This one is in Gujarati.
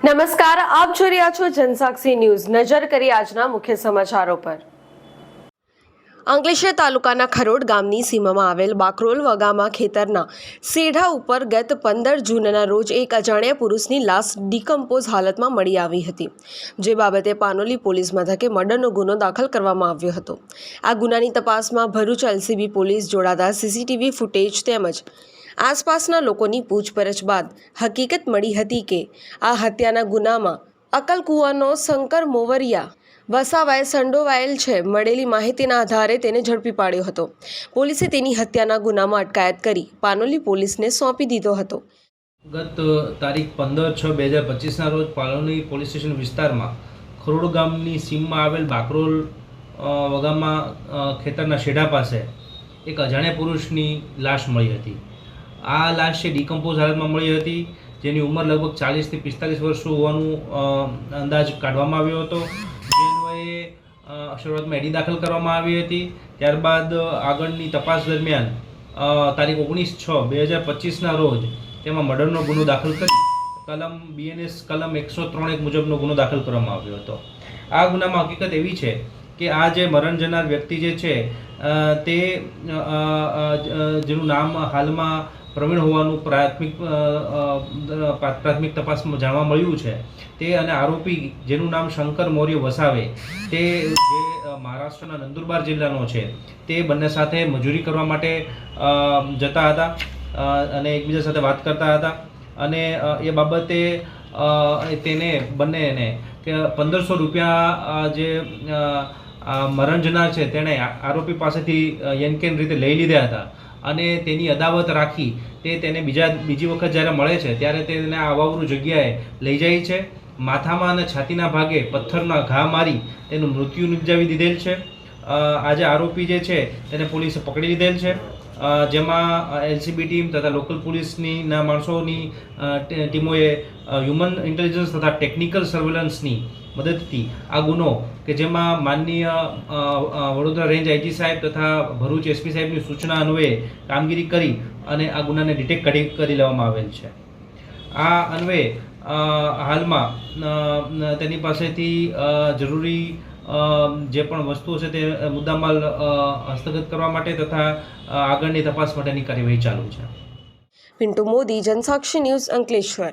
નમસ્કાર, આપ જોઈ રહ્યા છો જનસાક્ષી ન્યૂઝ. નજર કરી આજના મુખ્ય સમાચારો પર. અંકલેશ્વર તાલુકાના ખરોડ ગામની સીમામાં આવેલ બાકરોલ વગામાં ખેતરના સેઢા ઉપર ગત પંદર જૂનના રોજ એક અજાણ્યા પુરુષની લાશ ડિકમ્પોઝ હાલતમાં મળી આવી હતી, જે બાબતે પાનોલી પોલીસ મથકે મર્ડરનો ગુનો દાખલ કરવામાં આવ્યો હતો. આ ગુનાની તપાસમાં ભરૂચ એલસીબી પોલીસ જોડાતા સીસીટીવી ફૂટેજ તેમજ આસપાસના લોકોની પૂછપરછ બાદ હકીકત મળી હતી કે આ હત્યાના ગુનામાં અકલકુવાનો શંકર મોવરિયા વસાવાએ સંડોવાયેલ છે મળેલી માહિતીના આધારે તેને ઝડપી પાડ્યો હતો. પોલીસે તેની હત્યાના ગુનામાં અટકાયત કરી પાનોલી પોલીસને સોંપી દીધો હતો. ગત તારીખ પંદર છ બે હજાર પચીસના રોજ પાનોલી પોલીસ સ્ટેશન વિસ્તારમાં ખરોડ ગામની સીમમાં આવેલ બાકરોલ વગામાં ખેતરના શેઢા પાસે એક અજાણ્યા પુરુષની લાશ મળી હતી. આ લાશ છે ડિકમ્પોઝ હાલતમાં મળી હતી, જેની ઉંમર લગભગ ચાલીસથી પિસ્તાલીસ વર્ષ હોવાનું અંદાજ કાઢવામાં આવ્યો હતો. જે અન્વયે શરૂઆતમાં એડી દાખલ કરવામાં આવી હતી. ત્યારબાદ આગળની તપાસ દરમિયાન તારીખ ઓગણીસ છ બે હજાર પચીસના રોજ તેમાં મર્ડરનો ગુનો દાખલ કરી, કલમ બીએનએસ કલમ એકસો ત્રણ એક મુજબનો ગુનો દાખલ કરવામાં આવ્યો હતો. આ ગુનામાં હકીકત એવી છે કે આ જે મરણ જનાર વ્યક્તિ જે છે તે જેનું નામ હાલમાં પ્રવીણ હોવાનું પ્રાથમિક પ્રાથમિક તપાસમાં જાણવા મળ્યું છે. તે અને આરોપી જેનું નામ શંકર મૌર્ય વસાવે, તે જે મહારાષ્ટ્રના નંદુરબાર જિલ્લાનો છે, તે બંને સાથે મજૂરી કરવા માટે જતા હતા અને એકબીજા સાથે વાત કરતા હતા. અને એ બાબતે તેને બંનેને, કે પંદરસો રૂપિયા જે મરણ છે, તેણે આરોપી પાસેથી યનકેન રીતે લઈ લીધા હતા. અને તેની અદાવત રાખી તે તેને બીજા, બીજી વખત જ્યારે મળે છે, ત્યારે તેને અવાવરૂ જગ્યાએ લઈ જાય છે. માથામાં અને છાતીના ભાગે પથ્થરના ઘા મારી તેનું મૃત્યુ નિપજાવી દીધેલ છે. આજે આરોપી જે છે, તેને પોલીસે પકડી લીધેલ છે. જેમાં એલસીબી ટીમ તથા લોકલ પોલીસની ના માણસોની ટીમોએ હ્યુમન ઇન્ટેલિજન્સ તથા ટેકનિકલ સર્વેલન્સની મદદથી આ ગુનો કે જેમાં માનનીય વડોદરા રેન્જ આઈજી સાહેબ તથા ભરૂચ એસપી સાહેબની સૂચના અન્વયે કામગીરી કરી અને આ ગુનાને ડિટેક્ટ કરી લેવામાં આવેલ છે. આ અન્વયે હાલમાં તેની પાસેથી જરૂરી જે પણ વસ્તુઓ છે તે મુદ્દામાલ હસ્તગત કરવા માટે તથા આગળની તપાસ માટેની કાર્યવાહી ચાલુ છે. પિન્ટુ મોદી, જનસાક્ષી ન્યૂઝ અંકલેશ્વર.